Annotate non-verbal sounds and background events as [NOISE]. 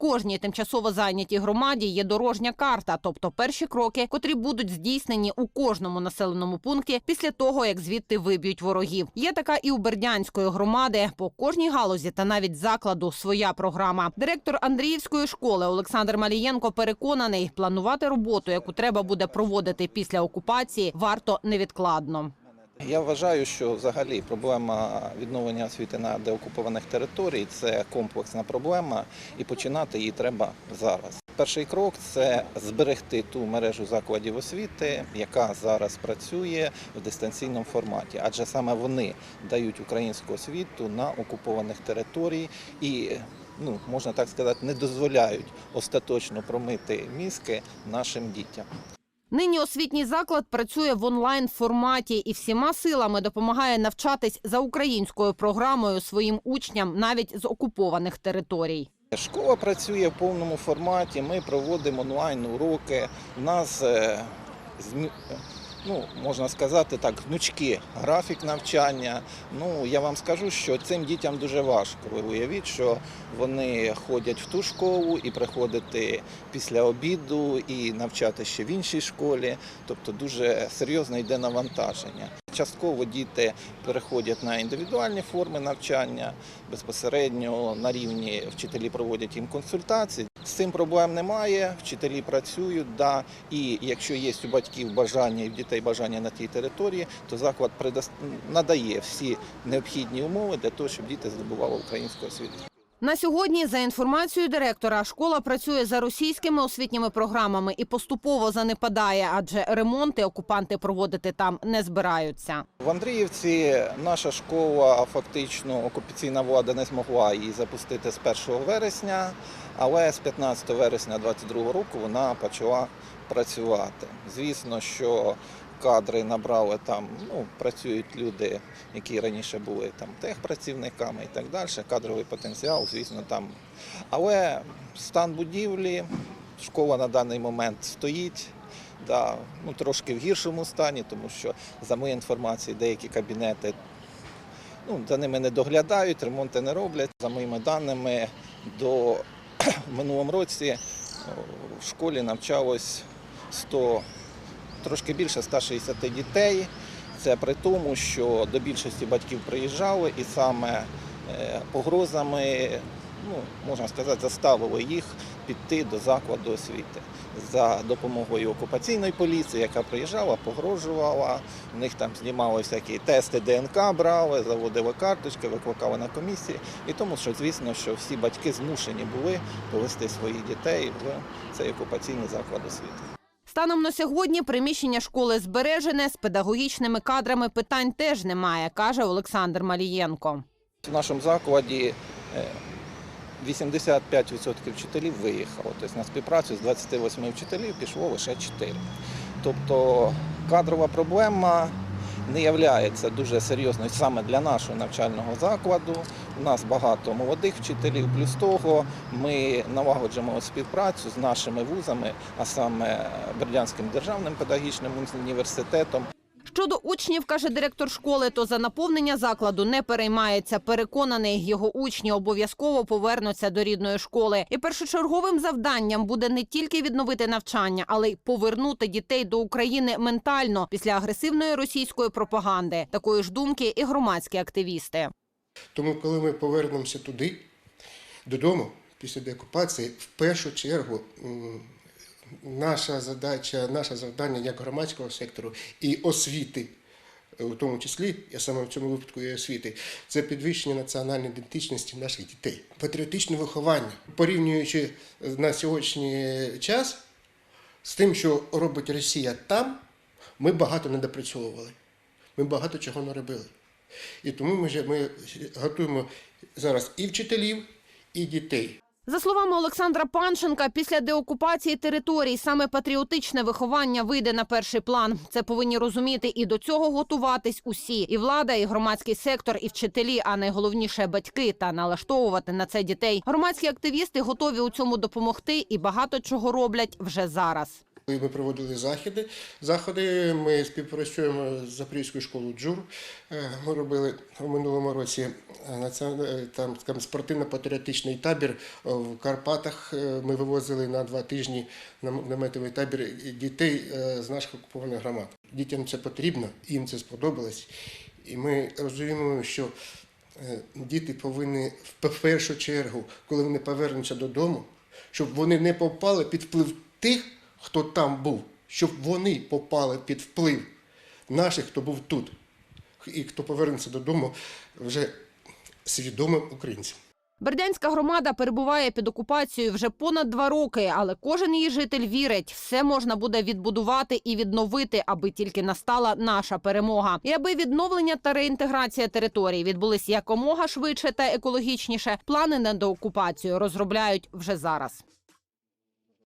Кожній тимчасово зайнятій громаді є дорожня карта, тобто перші кроки, котрі будуть здійснені у кожному населеному пункті після того, як звідти виб'ють ворогів. Є така і у Бердянської громади. По кожній галузі та навіть закладу своя програма. Директор Андріївської школи Олександр Малієнко переконаний, планувати роботу, яку треба буде проводити після окупації, варто невідкладно. Я вважаю, що взагалі проблема відновлення освіти на деокупованих територій це комплексна проблема, і починати її треба зараз. Перший крок це зберегти ту мережу закладів освіти, яка зараз працює в дистанційному форматі, адже саме вони дають українську освіту на окупованих територій і. Ну, можна так сказати, не дозволяють остаточно промити мізки нашим дітям. Нині освітній заклад працює в онлайн форматі і всіма силами допомагає навчатись за українською програмою своїм учням навіть з окупованих територій. Школа працює в повному форматі. Ми проводимо онлайн уроки. У нас е, ну, можна сказати так, гнучки графік навчання. Ну я вам скажу, що цим дітям дуже важко. Ви уявіть, що вони ходять в ту школу і приходити після обіду і навчати ще в іншій школі. Тобто дуже серйозно йде навантаження. Частково діти переходять на індивідуальні форми навчання безпосередньо на рівні вчителі проводять їм консультації. З цим проблем немає. Вчителі працюють, да, і якщо є у батьків бажання і в дітей бажання на тій території, то заклад надає всі необхідні умови для того, щоб діти здобували українську освіту. На сьогодні, за інформацією директора, школа працює за російськими освітніми програмами і поступово занепадає, адже ремонти окупанти проводити там не збираються. В Андріївці наша школа фактично окупаційна влада не змогла її запустити з 1 вересня, але з 15 вересня 2022 року вона почала працювати. Звісно, що кадри набрали там, ну працюють люди, які раніше були там техпрацівниками і так далі. Кадровий потенціал, звісно, там. Але стан будівлі, школа на даний момент стоїть. Да, ну, трошки в гіршому стані, тому що за моєю інформацією, деякі кабінети ну, за ними не доглядають, ремонти не роблять. За моїми даними, до в [CLEARS THROAT] минулому році в школі навчалось 100, трошки більше 160 дітей. Це при тому, що до більшості батьків приїжджали і саме е, погрозами, ну, можна сказати, заставили їх піти до закладу освіти за допомогою окупаційної поліції, яка приїжджала, погрожувала. У них там знімали всякі тести ДНК, брали, заводили карточки, викликали на комісії. І тому, що звісно, що всі батьки змушені були повести своїх дітей в цей окупаційний заклад освіти. Станом на сьогодні приміщення школи збережене з педагогічними кадрами питань теж немає, каже Олександр Малієнко. В нашому закладі е, 85% вчителів виїхало. Тобто на співпрацю з 28 вчителів пішло лише 4. Тобто кадрова проблема не є дуже серйозною саме для нашого навчального закладу. У нас багато молодих вчителів. Плюс того, ми налагоджуємо співпрацю з нашими вузами, а саме Бердянським державним педагогічним університетом. Щодо учнів, каже директор школи, то за наповнення закладу не переймається. Переконаний, його учні обов'язково повернуться до рідної школи. І першочерговим завданням буде не тільки відновити навчання, але й повернути дітей до України ментально після агресивної російської пропаганди. Такої ж думки і громадські активісти. Тому, коли ми повернемося туди, додому, після деокупації, в першу чергу наша задача, наше завдання як громадського сектору і освіти, е, у тому числі, я саме в цьому випадку і освіти, це підвищення національної ідентичності наших дітей, патріотичне виховання, порівнюючи на сьогоднішній час з тим, що робить Росія там, ми багато не допрацьовували. Ми багато чого не робили. І тому ми, ми готуємо зараз і вчителів, і дітей. За словами Олександра Панченка, після деокупації територій саме патріотичне виховання вийде на перший план. Це повинні розуміти і до цього готуватись усі: і влада, і громадський сектор, і вчителі, а найголовніше батьки та налаштовувати на це дітей. Громадські активісти готові у цьому допомогти і багато чого роблять вже зараз. Ми проводили заходи. Заходи ми співпрацюємо з Запорізькою школою Джур. Е, Ми робили у минулому році е, е, там спортивно-патріотичний табір в Карпатах. Ми вивозили на два тижні на наметовий табір дітей з наших окупованих громад. Дітям це потрібно, їм це сподобалось. І ми розуміємо, що діти повинні в першу чергу, коли вони повернуться додому, щоб вони не попали під вплив тих, хто там був, щоб вони попали під вплив наших, хто був тут, і хто повернеться додому вже свідомим українцем. Бердянська громада перебуває під окупацією вже понад два роки, але кожен її житель вірить, все можна буде відбудувати і відновити, аби тільки настала наша перемога. І аби відновлення та реінтеграція територій відбулись якомога швидше та екологічніше. Плани на деокупацію розробляють вже зараз.